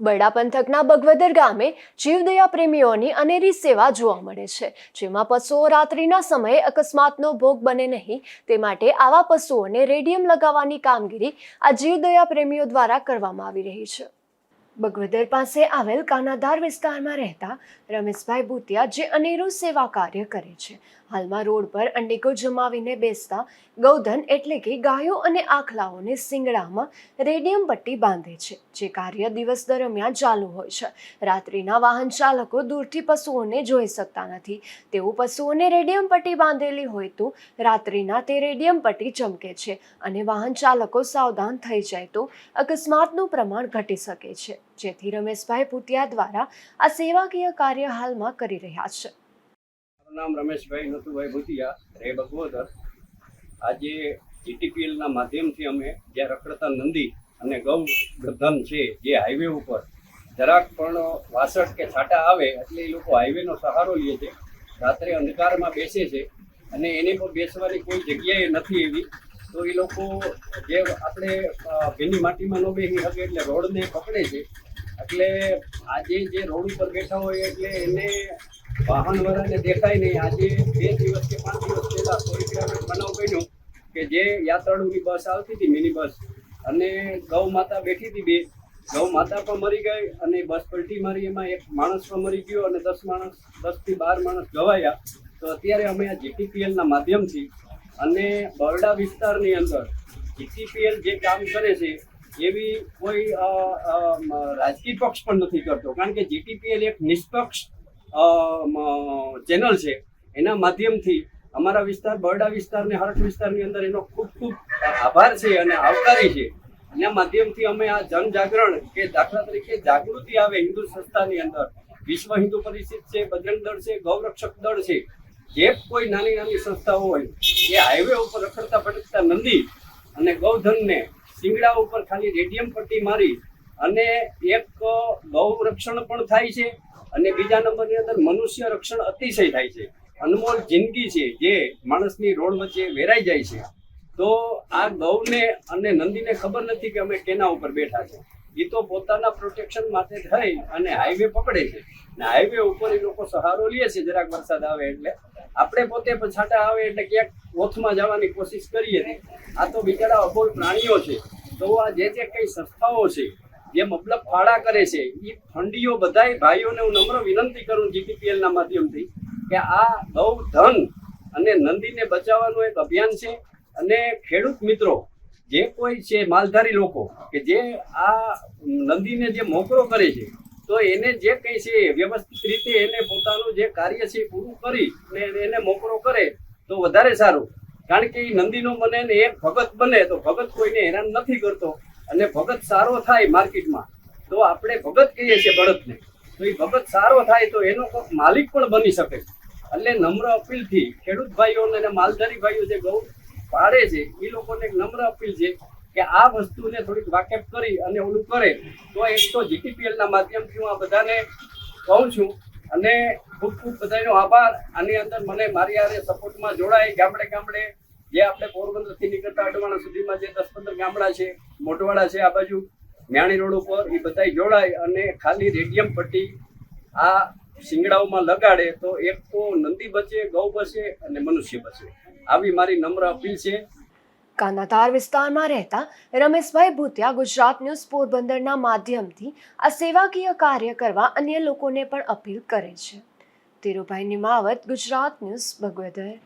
બરડા પંથકના બગવદર ગામે જીવદયા પ્રેમીઓની અનેરી સેવા જોવા મળે છે, જેમાં પશુઓ રાત્રિના સમયે અકસ્માતનો ભોગ બને નહીં. તે માટે આવા પશુઓને રેડિયમ લગાવવાની કામગીરી આ જીવદયા પ્રેમીઓ દ્વારા કરવામાં આવી રહી છે. બગવદર પાસે આવેલ કાનાધાર વિસ્તારમાં રહેતા રમેશભાઈ ભૂતિયા જે અનેરું સેવા કાર્ય કરે છે. હાલમાં રોડ પર અંડેકો જમાવીને બેસતા ગૌધન એટલે કે ગાયો અને આખલાઓને સિંગડામાં રેડિયમ પટ્ટી બાંધે છે, જે કાર્ય દિવસ દરમિયાન ચાલુ હોય છે. રાત્રિના વાહન ચાલકો દૂરથી પશુઓને જોઈ શકતા નથી. તેવું પશુઓને રેડિયમ પટ્ટી બાંધેલી હોય તો રાત્રિના તે રેડિયમ પટ્ટી ચમકે છે અને વાહન ચાલકો સાવધાન થઈ જાય તો અકસ્માતનું પ્રમાણ ઘટી શકે છે. જેથી રમેશભાઈ ભૂટિયા દ્વારા આ સેવાકીય કાર્ય હાલમાં કરી રહ્યા છે. નામ રમેશભાઈ નથુભાઈ ભૂટિયા રે બગવદર. આજે જીટીપીએલના માધ્યમથી અમે જ્યાં રખડતા નંદી અને ગૌ ધન છે, જે હાઈવે ઉપર જરાક પણ વાસણ કે છાંટા આવે એટલે એ લોકો હાઈવેનો સહારો લે છે. રાત્રે અંધકારમાં બેસે છે અને એની પણ બેસવાની કોઈ જગ્યાએ નથી એવી. તો એ લોકો જે આપણે ભીની માટીમાં ન બેસી શકે એટલે રોડને પકડે છે. એટલે આજે જે રોડ ઉપર બેઠા હોય એટલે એને વાહન વાળાને દેખાય નહીં. આજે બે દિવસ કે પાંચ દિવસ પહેલાં કોઈ બનાવ બન્યો કે જે યાત્રાળુની બસ આવતી હતી, મિની બસ. અને ગૌ માતા બેઠી હતી બે. ગૌ માતા પણ મરી ગઈ અને બસ પલટી મારી. એમાં એક માણસ પણ મરી ગયો અને દસ માણસ દસથી બાર માણસ ગવાયા. તો અત્યારે અમે આ જીટીપીએલના માધ્યમથી અને બરડા વિસ્તારની અંદર જીટીપીએલ જે કામ કરે છે, એવી કોઈ રાજકીય પક્ષ પણ નથી કરતો. કારણ કે જીટીપીએલ એક નિષ્પક્ષ ચેનલ છે. એના માધ્યમથી અમારા વિસ્તાર, બરડા વિસ્તારને, હરખ વિસ્તારની અંદર એનો ખૂબ ખૂબ આભાર છે અને આવકારી છે. એના માધ્યમથી અમે આ જનજાગરણ કે દાખલા તરીકે જાગૃતિ આવે હિન્દુ સંસ્થાની અંદર. વિશ્વ હિન્દુ પરિષદ છે, બજરંગ દળ છે, ગૌરક્ષક દળ છે. જે કોઈ નાની નાની સંસ્થાઓ હોય, એ હાઈવે ઉપર રખડતા ભટકતા નંદી અને ગૌધનને શિંગડા ઉપર ખાલી રેડિયમ પટ્ટી મારી અને એક ગૌ રક્ષણ પણ થાય છે અને બીજા નંબરની અંદર મનુષ્ય રક્ષણ અતિશય થાય છે. અનમોલ જિંદગી છે જે માણસની રોડ વચ્ચે વેરાઈ જાય છે. તો આ ગૌને અને નંદીને ખબર નથી કે અમે કેના ઉપર બેઠા છે. એ તો પોતાના પ્રોટેક્શન માટે થઈ અને હાઈવે પકડે છે. ને હાઈવે ઉપર એ લોકો સહારો લે છે, જરાક વરસાદ આવે એટલે. આપણે પોતે પણ છાંટા આવે એટલે ક્યાંક ઓથમાં જવાની કોશિશ કરીએ ને, આ તો બિચારા અબોલ પ્રાણીઓ છે. તો આ જે જે કઈ સંસ્થાઓ છે, જે મતલબ ફાળા કરે છે એ ફંડીઓ બધાય ભાઈઓને હું નમ્ર વિનંતી કરું જીટીપીએલ ના માધ્યમથી કે આ ગૌ ધન અને નંદીને બચાવવાનું એક અભિયાન છે. અને ખેડૂત મિત્રો, જે કોઈ છે માલધારી લોકો, કે જે આ નંદીને જે મોકળો કરે છે તો એને જે કંઈ છે, વ્યવસ્થિત રીતે એને પોતાનું જે કાર્ય છે પૂરું કરી અને એને મોકળો કરે તો વધારે સારું. કારણ કે એ નંદીનો બને ને એક ભગત બને તો ભગત કોઈને હેરાન નથી કરતો અને ભગત સારો થાય માર્કેટમાં. તો આપણે ભગત કહીએ છીએ બળદને તો એ ભગત સારો થાય તો એનો કોઈક માલિક પણ બની શકે. એટલે નમ્ર અપીલથી ખેડૂત ભાઈઓને માલધારી ભાઈઓ જે ગૌ પાડે છે એ લોકોને એક નમ્ર અપીલ છે કે આ વસ્તુને થોડીક વાકેફ કરી અને ઓલું કરે, તો એક તો જીટીપીએલના માધ્યમથી હું આ બધાને કહું છું. અને ખૂબ ખૂબ બધાનો આભાર. આની અંદર મને મારી આરે સપોર્ટમાં જોડાય. ગામડે ગામડે જે આપણે પોરબંદરથી નીકળતા અડવાણા સુધીમાં જે દસ પંદર ગામડા છે મોટવાડા છે આ બાજુ મ્યાણી રોડ ઉપર, એ બધાય જોડાય અને ખાલી રેડિયમ પટ્ટી આ શિંગડાઓમાં લગાડે, તો એક તો નંદી બચે, ગૌ બચે અને મનુષ્ય બચે આવી મારી નમ્ર અપીલ છે. કાનાતાર વિસ્તારમાં રહેતા રમેશભાઈ ભૂતિયા ગુજરાત ન્યૂઝ પોરબંદરના માધ્યમથી આ સેવાકીય કાર્ય કરવા અન્ય લોકોને પણ અપીલ કરે છે. ધીરુભાઈ નિમાવત, ગુજરાત ન્યૂઝ ભગવદર